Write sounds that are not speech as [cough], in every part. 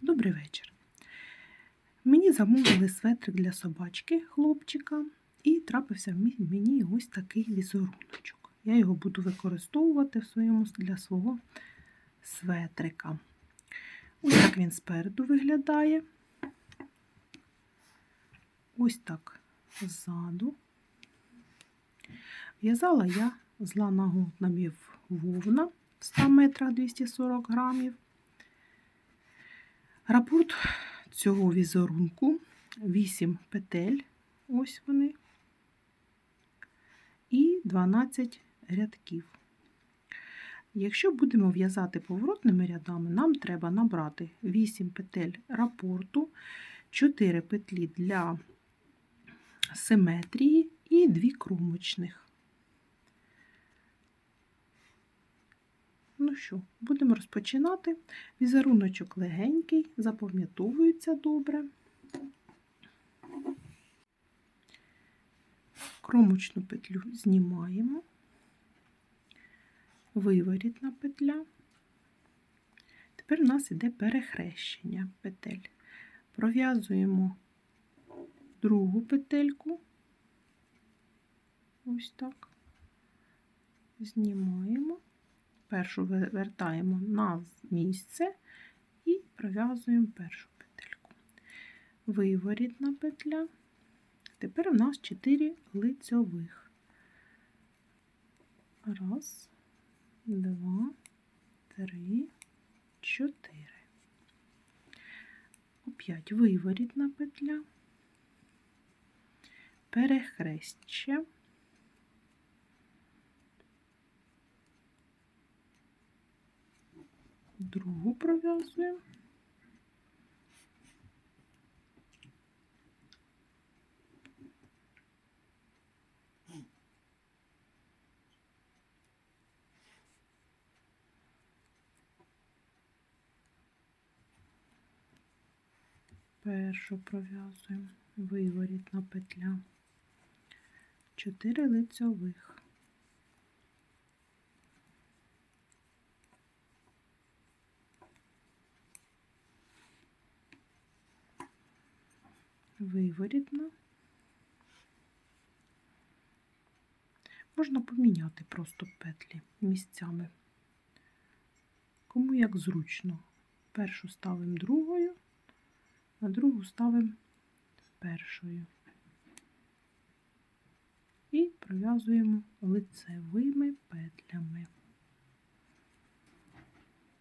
Добрий вечір. Мені замовили светрик для собачки хлопчика, і трапився мені ось такий візеруночок. Я його буду використовувати в своєму, для свого светрика. Ось так він спереду виглядає. Ось так ззаду. В'язала я з ланого намів вовна в 100 метрах 240 грамів. Рапорт цього візерунку 8 петель, ось вони, і 12 рядків. Якщо будемо в'язати поворотними рядами, нам треба набрати 8 петель рапорту, 4 петлі для симетрії і 2 кромочних. Ну що, будемо розпочинати. Візеруночок легенький, запам'ятовується добре. Кромочну петлю знімаємо, виворітна петля. Тепер у нас іде перехрещення петель. Пров'язуємо другу петельку, ось так, знімаємо першу вертаємо на місце і пров'язуємо першу петельку. Виворітна петля. Тепер у нас 4 лицьових. Раз, два, три, чотири. Оп'ять виворітна петля, перехрестя. Другу пров'язуємо. Першу пров'язуємо виворітна петля, чотири лицьових. Виворітна. Можна поміняти просто петлі місцями. Кому як зручно. Першу ставимо другою, а другу ставимо першою. І пров'язуємо лицевими петлями.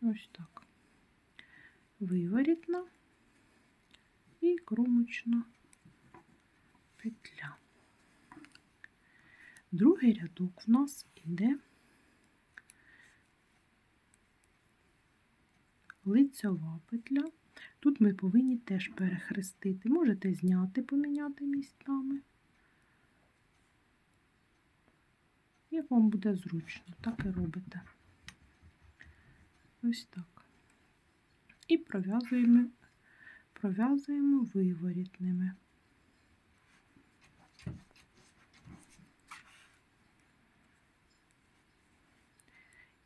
Ось так. Виворітна кромочна петля. Другий рядок в нас іде лицьова петля. Тут ми повинні теж перехрестити. Можете зняти, поміняти місцями. Як вам буде зручно, так і робите. Ось так. І пров'язуємо пров'язуємо виворітними.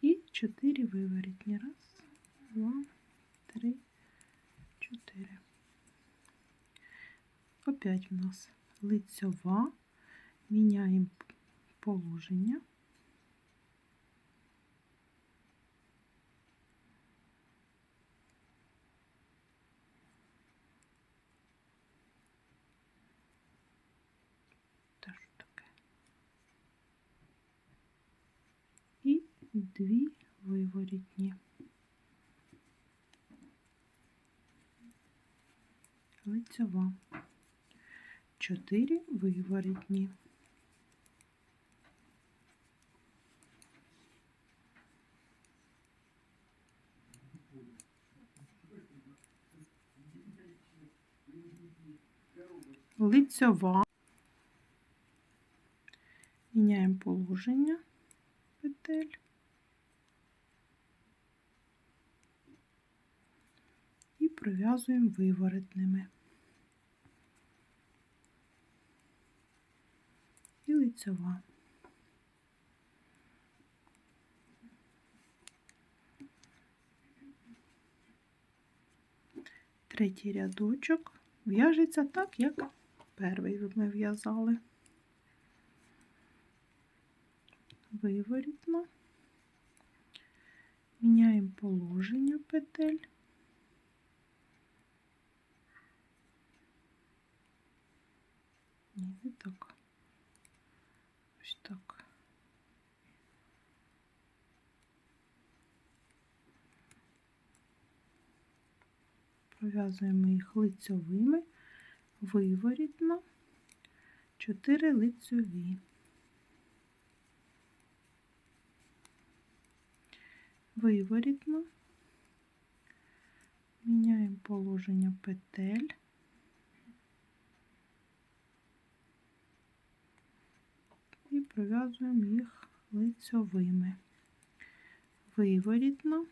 І чотири виворітні. Раз, два, три, чотири. Опять у нас лицьова. Міняємо положення. Теж таке. І дві виворітні. Лицьова. Чотири виворітні. Лицьова. Міняємо положення петель. Пров'язуємо виворотними. І лицьова. Третій рядочок в'яжеться так, як перший ми в'язали. Виворітно. Міняємо положення петель. Ні, не так. Ось так. Пров'язуємо їх лицьовими, виворітно, 4 лицьові. Виворітно. Міняємо положення петель. І пров'язуємо їх лицьовими. Виворітно.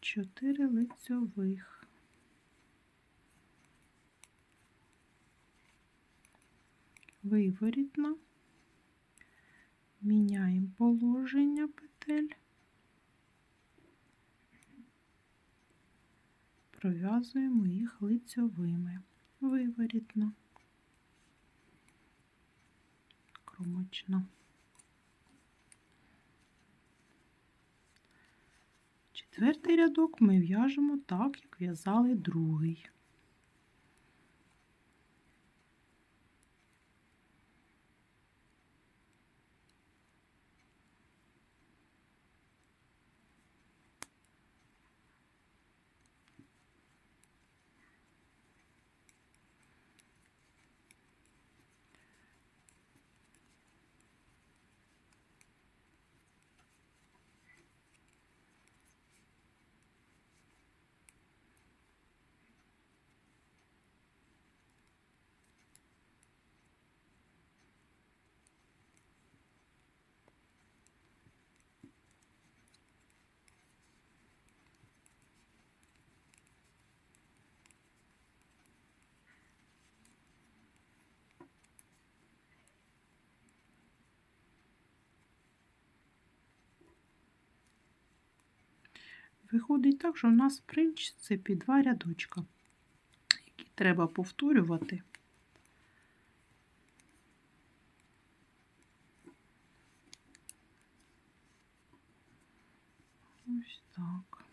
4 лицьових. Виворітно. Міняємо положення петель. Пров'язуємо їх лицьовими. Виворітно. Кромочно. Четвертий рядок ми в'яжемо так, як в'язали другий. Виходить так, що у нас в принципі два рядочка, які треба повторювати. Ось так.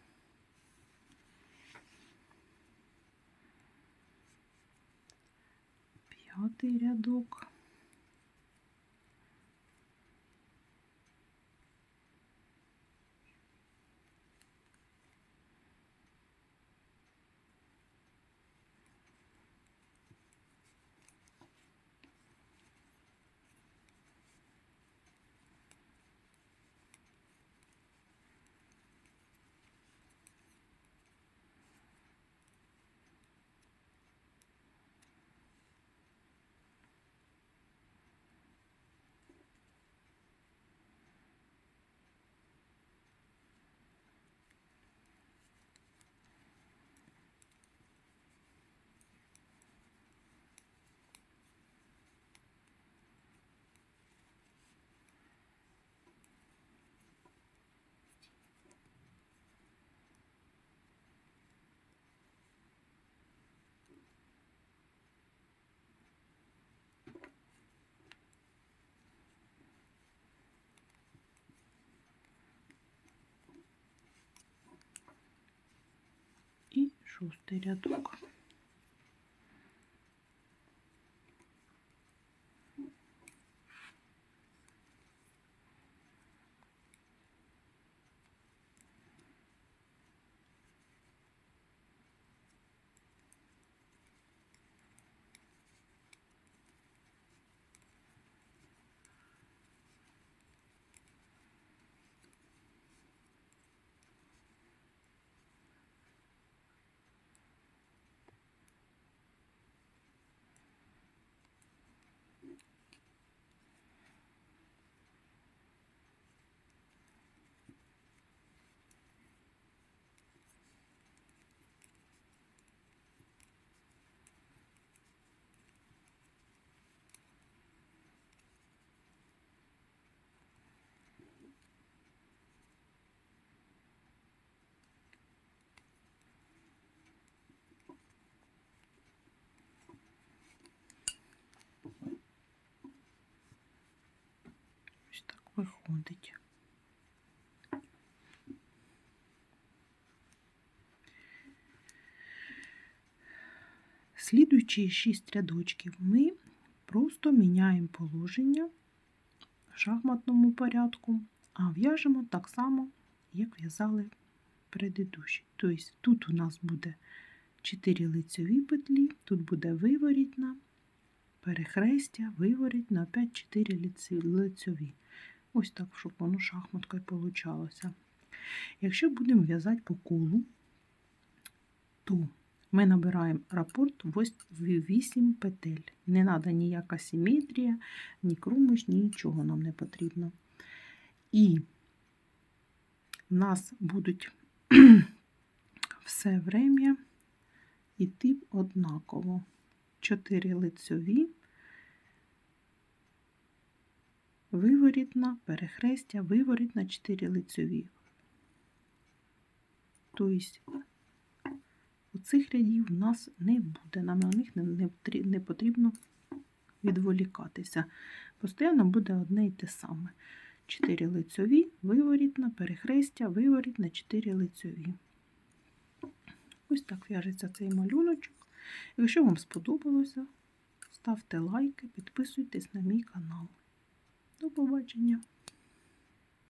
П'ятий рядок. і шостий рядок. Виходить. Слідуючі 6 рядочків ми просто міняємо положення в шахматному порядку, а в'яжемо так само, як в'язали предыдущі. Тобто тут у нас буде 4 лицьові петлі, тут буде виворітна, перехрестя, виворітна, опять 4 лиці- лицьові. Ось так, щоб воно шахматкою получалося. Якщо будемо в'язати по колу, то ми набираємо рапорт 8 петель. Не треба ніяка симетрія, ні крумиш, нічого нам не потрібно. І в нас будуть [clears throat] все время йти однаково. 4 лицьові, виворітна, перехрестя, виворітна, 4 лицьові. Тобто Оцих рядів в нас не буде, нам на них не, потрібно відволікатися. Постійно буде одне й те саме. 4 лицьові, виворітна, перехрестя, виворітна, 4 лицьові. Ось так в'яжеться цей малюночок. Якщо вам сподобалося, ставте лайки, підписуйтесь на мій канал. До побачення!